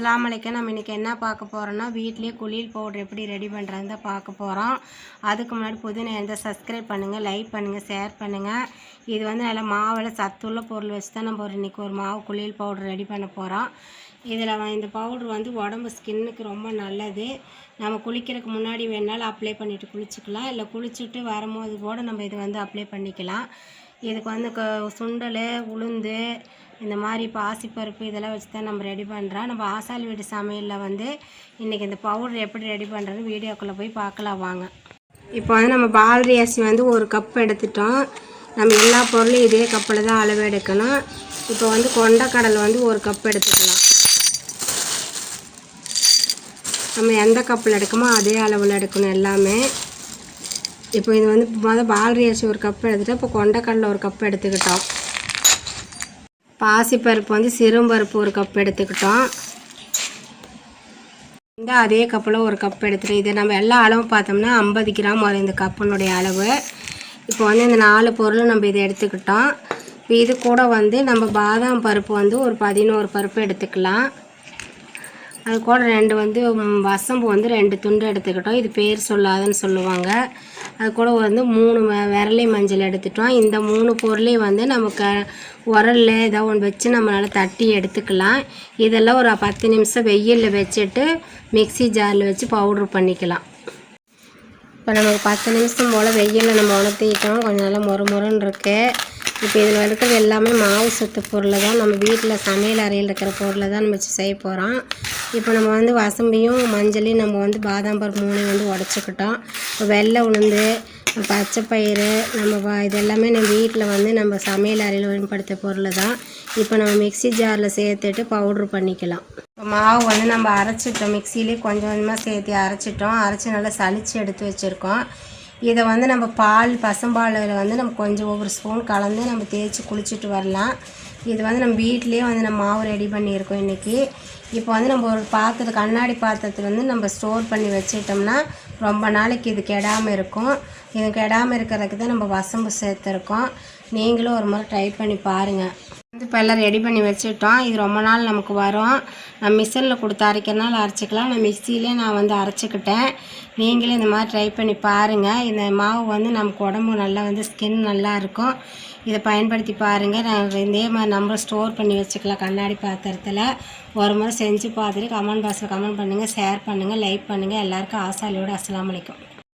அஸ்லாம் அலைக்கும். நம்ம இன்றைக்கி என்ன பார்க்க போகிறோன்னா வீட்லேயே குளியல் பவுடர் எப்படி ரெடி பண்ணுறது தான் பார்க்க போகிறோம் அதுக்கு முன்னாடி புதினா எந்த சப்ஸ்கிரைப் பண்ணுங்கள் லைக் பண்ணுங்கள் ஷேர் பண்ணுங்கள் இது வந்து நல்லா மாவில் சத்துள்ள பொருள் வச்சு தான் நம்ம ஒரு இன்றைக்கி ஒரு மாவு குளியல் பவுடர் ரெடி பண்ண போகிறோம் இதில் இந்த பவுடர் வந்து உடம்பு ஸ்கின்னுக்கு ரொம்ப நல்லது. நம்ம குளிக்கிறதுக்கு முன்னாடி வேணாலும் அப்ளை பண்ணிவிட்டு குளிச்சுக்கலாம். இல்லை குளிச்சுட்டு வரும்போது கூட நம்ம இது வந்து அப்ளை பண்ணிக்கலாம். இதுக்கு வந்து க- சுண்டல் உளுந்து இந்த மாதிரி பாசிப்பருப்பு இதெல்லாம் வச்சு தான் நம்ம ரெடி பண்ணுறோம் நம்ம ஆசால் வீடு சமையலில் வந்து இன்றைக்கி இந்த பவுடர் எப்படி ரெடி பண்ணுறதுன்னு வீடியோக்குள்ளே போய் பார்க்கலாம் வாங்க. இப்போ வந்து நம்ம பால் அரிசி வந்து ஒரு கப் எடுத்துட்டோம். நம்ம எல்லா பொருளும் இதே கப்பில் தான் அளவு எடுக்கணும். இப்போ வந்து கொண்டக்கடலை வந்து ஒரு கப் எடுத்துக்கலாம். நம்ம எந்த கப்பில் எடுக்கமோ அதே அளவில் எடுக்கணும் எல்லாமே. இப்போ இது வந்து மொதல் பால்ரி அரிசி ஒரு கப் எடுத்துகிட்டு இப்போ கொண்டக்கடலை ஒரு கப் எடுத்துக்கிட்டோம். பாசிப்பருப்பு வந்து சிறும்பருப்பு ஒரு கப் எடுத்துக்கிட்டோம். இந்த அதே கப்பில் ஒரு கப் எடுத்துகிட்டு இது நம்ம எல்லா அளவும் பார்த்தோம்னா ஐம்பது கிராம் வரும் இந்த கப்பினுடைய அளவு. இப்போ வந்து இந்த நாலு பொருளும் நம்ம இதை எடுத்துக்கிட்டோம். இப்போ இது கூட வந்து நம்ம பாதாம் பருப்பு வந்து ஒரு பதினோரு பருப்பு எடுத்துக்கலாம். அது கூட ரெண்டு வந்து வசம்பு வந்து ரெண்டு துண்டு எடுத்துக்கிட்டோம். இது பேர் சொல்லாதுன்னு சொல்லுவாங்க. அது கூட வந்து மூணு வ- மஞ்சள் எடுத்துட்டோம். இந்த மூணு பொருளையும் வந்து நமக்கு உரல்ல ஏதோ ஒன்று வச்சு நம்மளால் தட்டி எடுத்துக்கலாம். இதெல்லாம் ஒரு பத்து நிமிஷம் வெயிலில் வச்சுட்டு மிக்ஸி ஜாரில் வச்சு பவுட்ரு பண்ணிக்கலாம். இப்போ நமக்கு பத்து நிமிஷம் போல் வெயிலில் நம்ம உணர்த்திக்கிட்டோம். கொஞ்சம் நல்லா மொறு மொறுன்னு இருக்குது இப்போ இதில் இருக்கிறது எல்லாமே மாவு சத்து பொருளை தான். நம்ம வீட்டில் சமையல் அறையில் இருக்கிற பொருளை தான் நம்ம வச்சு செய்ய போகிறோம். இப்போ நம்ம வந்து வசம்பையும் மஞ்சளையும் நம்ம வந்து பாதாம் பருப்பு மூணையும் வந்து உடச்சிக்கிட்டோம். இப்போ வெள்ளை உளுந்து பச்சை பயிறு நம்ம வ- இது எல்லாமே நம்ம வீட்டில் வந்து நம்ம சமையல் அறையில் பயன்படுத்த பொருள் தான். இப்போ நம்ம மிக்ஸி ஜாரில் சேர்த்துட்டு பவுட்ரு பண்ணிக்கலாம். இப்போ மாவு வந்து நம்ம அரைச்சிட்டோம். மிக்சிலே கொஞ்சம் கொஞ்சமாக சேர்த்து அரைச்சிட்டோம். அரைச்சி நல்லா சளிச்சு எடுத்து வச்சுருக்கோம். இதை வந்து நம்ம பால் பசும்பாலில் வந்து நம்ம கொஞ்சம் ஒவ்வொரு ஸ்பூன் கலந்து நம்ம தேய்ச்சி குளிச்சுட்டு வரலாம். இது வந்து நம்ம வீட்டிலேயே வந்து நம்ம மாவு ரெடி பண்ணியிருக்கோம் இன்றைக்கி இப்போ வந்து நம்ம ஒரு பாத்திரத்து கண்ணாடி பாத்திரத்தில் வந்து நம்ம ஸ்டோர் பண்ணி வச்சுட்டோம்னா ரொம்ப நாளைக்கு இது கெடாமல் இருக்கும். இது கெடாமல் இருக்கிறதுக்கு தான் நம்ம வசம்பு சேர்த்துருக்கோம். நீங்களும் ஒரு முறை ட்ரை பண்ணி பாருங்கள் இப்போ எல்லாம் ரெடி பண்ணி வச்சுட்டோம். இது ரொம்ப நாள் நமக்கு வரும். நான் மிஷினில் கொடுத்து அரைக்கிறனால அரைச்சிக்கலாம். நான் மிக்சியிலே நான் வந்து அரைச்சிக்கிட்டேன். நீங்களே இந்த மாதிரி ட்ரை பண்ணி பாருங்கள் இந்த மாவு வந்து நமக்கு உடம்பு நல்லா வந்து ஸ்கின் நல்லா இருக்கும். இதை பயன்படுத்தி பாருங்கள் நான் இதே மாதிரி நம்ம ஸ்டோர் பண்ணி வச்சுக்கலாம் கண்ணாடி பாத்திரத்தில். ஒரு முறை செஞ்சு பார்த்துட்டு கமெண்ட் பாக்ஸில் கமெண்ட் பண்ணுங்கள் ஷேர் பண்ணுங்கள் லைக் பண்ணுங்கள் எல்லாருக்கும் ஆசாலியோட அஸ்லாம் வலைக்கும்